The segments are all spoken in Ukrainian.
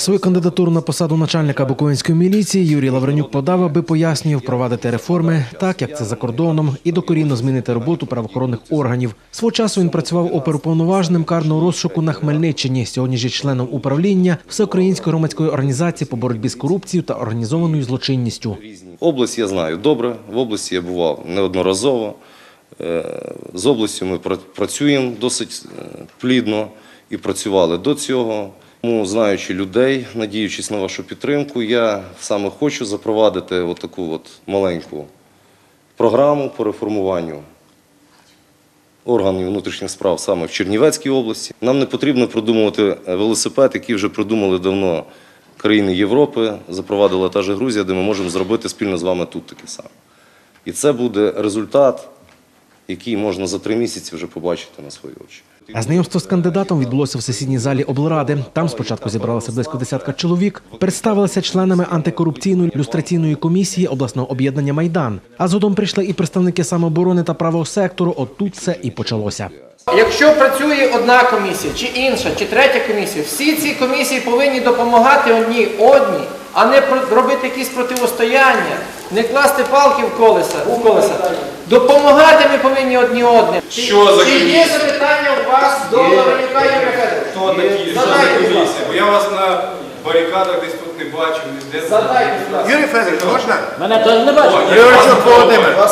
Свою кандидатуру на посаду начальника Буковинської міліції Юрій Лавренюк подав, аби пояснює впровадити реформи так, як це за кордоном, і докорінно змінити роботу правоохоронних органів. Свого часу він працював оперуповноваженим карного розшуку на Хмельниччині. Сьогодні ж є членом управління Всеукраїнської громадської організації по боротьбі з корупцією та організованою злочинністю. Область я знаю добре. В області я бував неодноразово. Е, З областю ми пра- працюємо досить е, плідно і працювали до цього. Тому, знаючи людей, надіючись на вашу підтримку, я саме хочу запровадити отаку от маленьку програму по реформуванню органів внутрішніх справ саме в Чернівецькій області. Нам не потрібно продумувати велосипед, який вже придумали давно країни Європи, запровадила та ж Грузія, де ми можемо зробити спільно з вами тут таке саме. І це буде результат, який можна за три місяці вже побачити на свої очі. А знайомство з кандидатом відбулося в сесійній залі облради. Там спочатку зібралося близько десятка чоловік, представилися членами антикорупційної люстраційної комісії обласного об'єднання Майдан. А згодом прийшли і представники самооборони та правого сектору. От тут все і почалося. Якщо працює одна комісія, чи інша, чи третя комісія, всі ці комісії повинні допомагати одній одній, а не робити якісь противостояння, не класти палки в колеса. У колеса. Допомагати ми повинні одні одним. Що за Чи є комісія? запитання у вас до Лавренюка Юрія Федоровича? Хто такі? Що за Задайте, будь ласка. Бо я вас на барикадах десь тут не ніде. Задайте, будь ласка. Юрій Федорович, можна? Мене теж не бачить. Георгійович Володимир.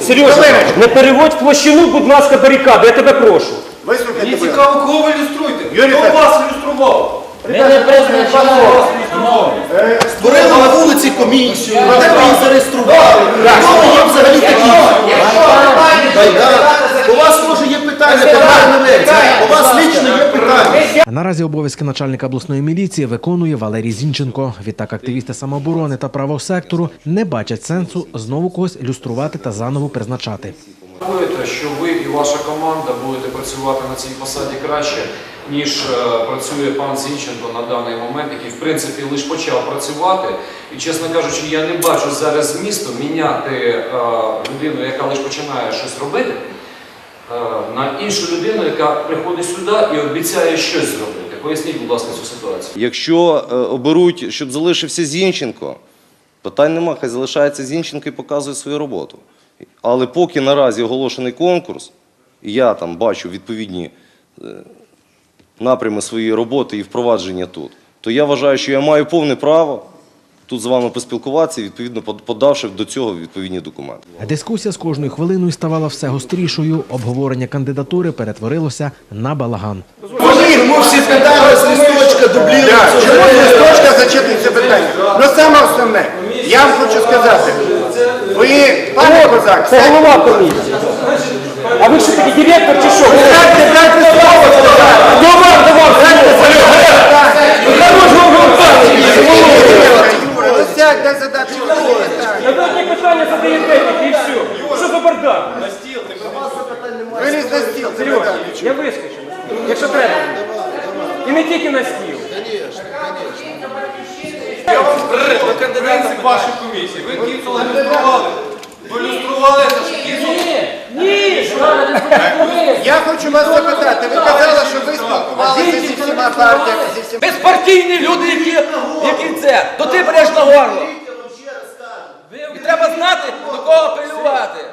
Сережа, не переводь в площину, будь ласка, барикади, я тебе прошу. Вислухайте, Мені цікаво, кого ви ілюструєте? Юрій Хто Федорович. вас ілюстрував? Ми не признаємо. Створили на вулиці комісію, де ви її зареєстрували. Хто ви взагалі такі? У вас може є питання. У вас лічно є питання. Наразі обов'язки начальника обласної міліції виконує Валерій Зінченко. Відтак активісти самооборони та правого сектору не бачать сенсу знову когось люструвати та заново призначати. Рахуєте, що ви і ваша команда будете працювати на цій посаді краще, ніж е, працює пан Зінченко на даний момент, який в принципі лише почав працювати. І чесно кажучи, я не бачу зараз змісту міняти е, людину, яка лише починає щось робити, е, на іншу людину, яка приходить сюди і обіцяє щось зробити. Поясніть, будь ласка, цю ситуацію. Якщо оберуть, щоб залишився Зінченко, питань нема, хай залишається Зінченко і показує свою роботу. Але поки наразі оголошений конкурс, і я там бачу відповідні е, напрями своєї роботи і впровадження тут, то я вважаю, що я маю повне право тут з вами поспілкуватися, відповідно подавши до цього відповідні документи. Дискусія з кожною хвилиною ставала все гострішою. Обговорення кандидатури перетворилося на балаган. Чому всі питання з листочка дублюють? Чому з листочка зачитується питання? Ну саме основне, я вам хочу сказати, ви, пане Козак, Це голова комісії. А ви що такий директор чи що? дайте, дайте слово сказати. Хто вам давав Юра, ну сядь, дай задати питання. Я такі питання задаєте і все. Що за бардак? Виліз на стіл, це питання. я вискочу, якщо треба. І не тільки на стіл. Я вам скажу, принцип вашої комісії. Ви Кіцула ілюстрували. Ви ілюстрували, що Кіцул Я хочу вас запитати, ви казали, що ви спілкувалися зі всіма партіями, зі всіма... Безпартійні люди, які, які це, то ти береш на горло. І треба знати, до кого апелювати.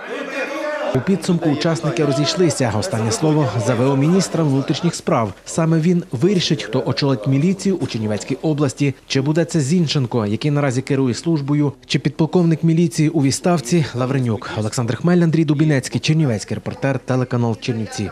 У підсумку учасники розійшлися. Останнє слово завело міністра внутрішніх справ. Саме він вирішить, хто очолить міліцію у Чернівецькій області. Чи буде це Зінченко, який наразі керує службою, чи підполковник міліції у відставці Лавренюк. Олександр Хмель, Андрій Дубінецький, Чернівецький репортер, телеканал Чернівці.